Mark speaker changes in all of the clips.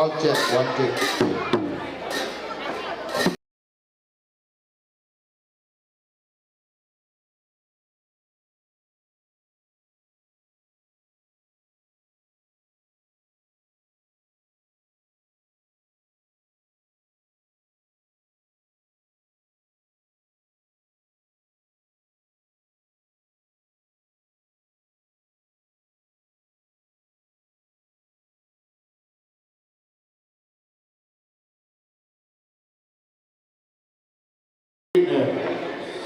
Speaker 1: sound check one two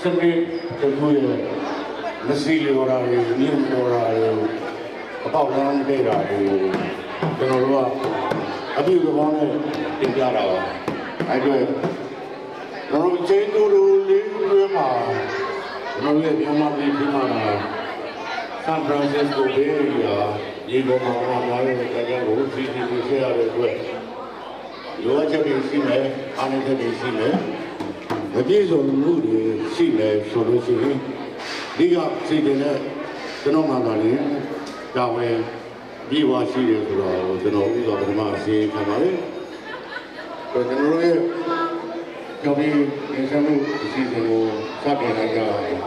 Speaker 2: စမေးတခုရဲ့မစီလျော်တာတွေမြင့်ပေါ်တာတွေအပေါက်လမ်းတဲ့တာတွေကျွန်တော်တို့ကအပြုသဘောနဲ့တင်ပြတာပါအဲ့အတွက်ကျွန်တော်တို့ချင်းတူတူလေးတွေမှာကျွန်တော်ရဲ့မြန်မာပြည်ဒီမှာဆန်ဖရန်စစ္စကိုဘေးရီယာဒီပေါ်မှာလာတဲ့တရားကိုစီစီစီရတဲ့အတွက်လိုအပ်ချက်တွေရှိမယ်အားနည်းချက်တွေရှိမယ် မပြည့်စုံမှုတွေရှိနေဆိုလို့ရှိရင်ဒီကစီတင်တဲ့ကျွန်တော်မှသာလေတာဝန်ပြေဝရှိတယ်ဆိုတော့ကျွန်တော်ဥစ္စာပထမအစီခံပါလေကျွန်တော်တို့ရဲ့ကြောင့်ဒီအင်ဆမှုအစီအစဉ်ကိုစတင်လိုက်ကြပါမယ်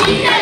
Speaker 3: က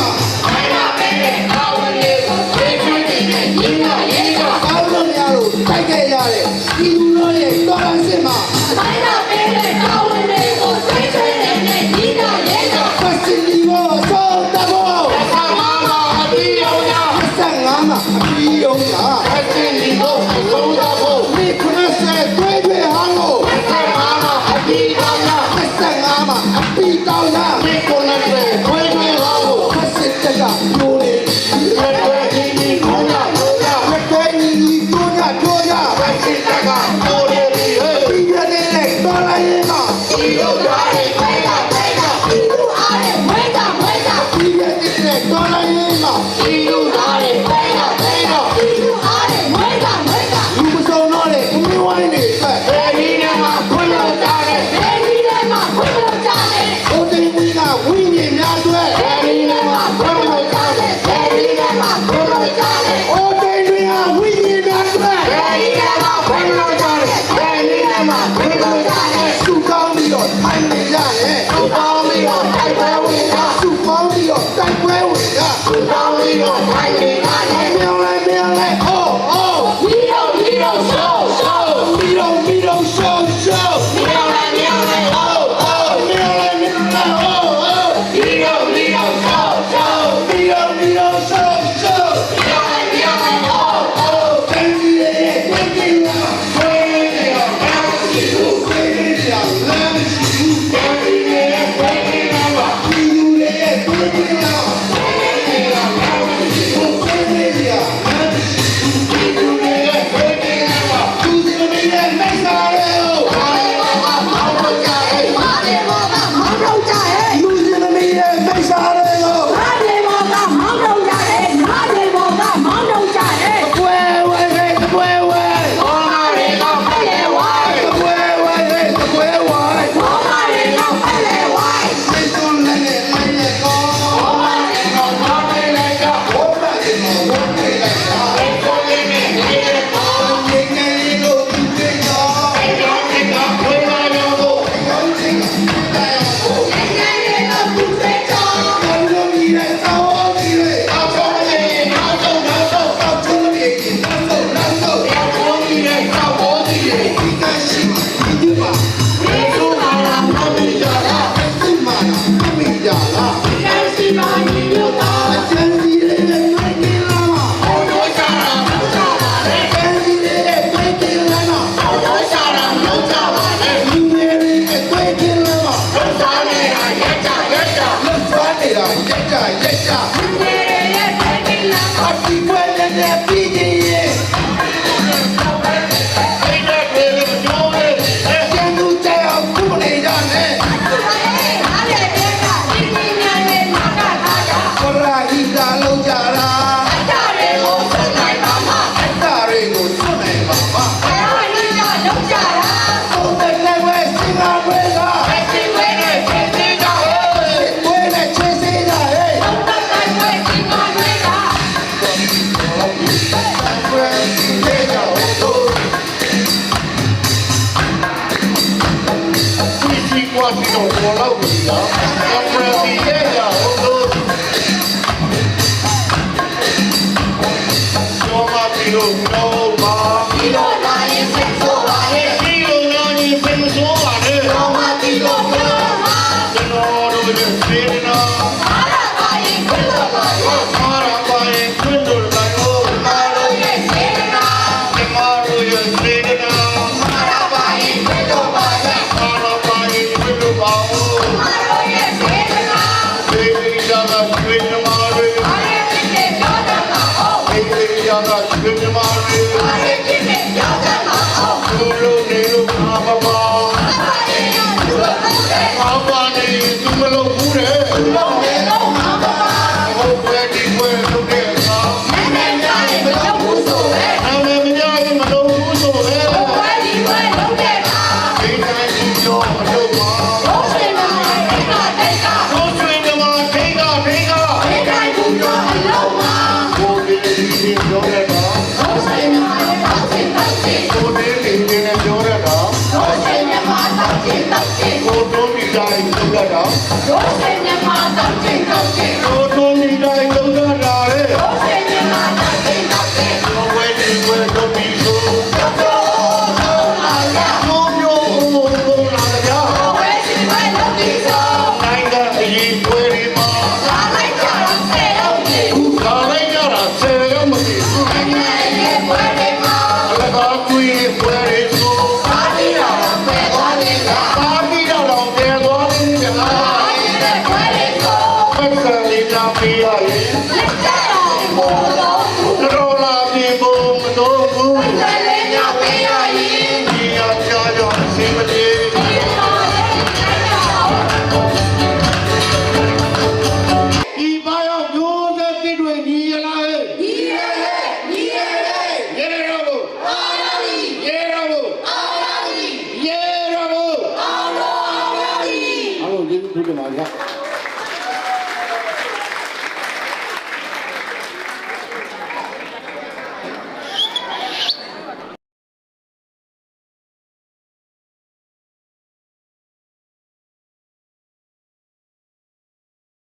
Speaker 3: Come on. ပွဲ
Speaker 1: စီ
Speaker 2: တဲ့
Speaker 1: ကြော
Speaker 2: င့် သူမ တာ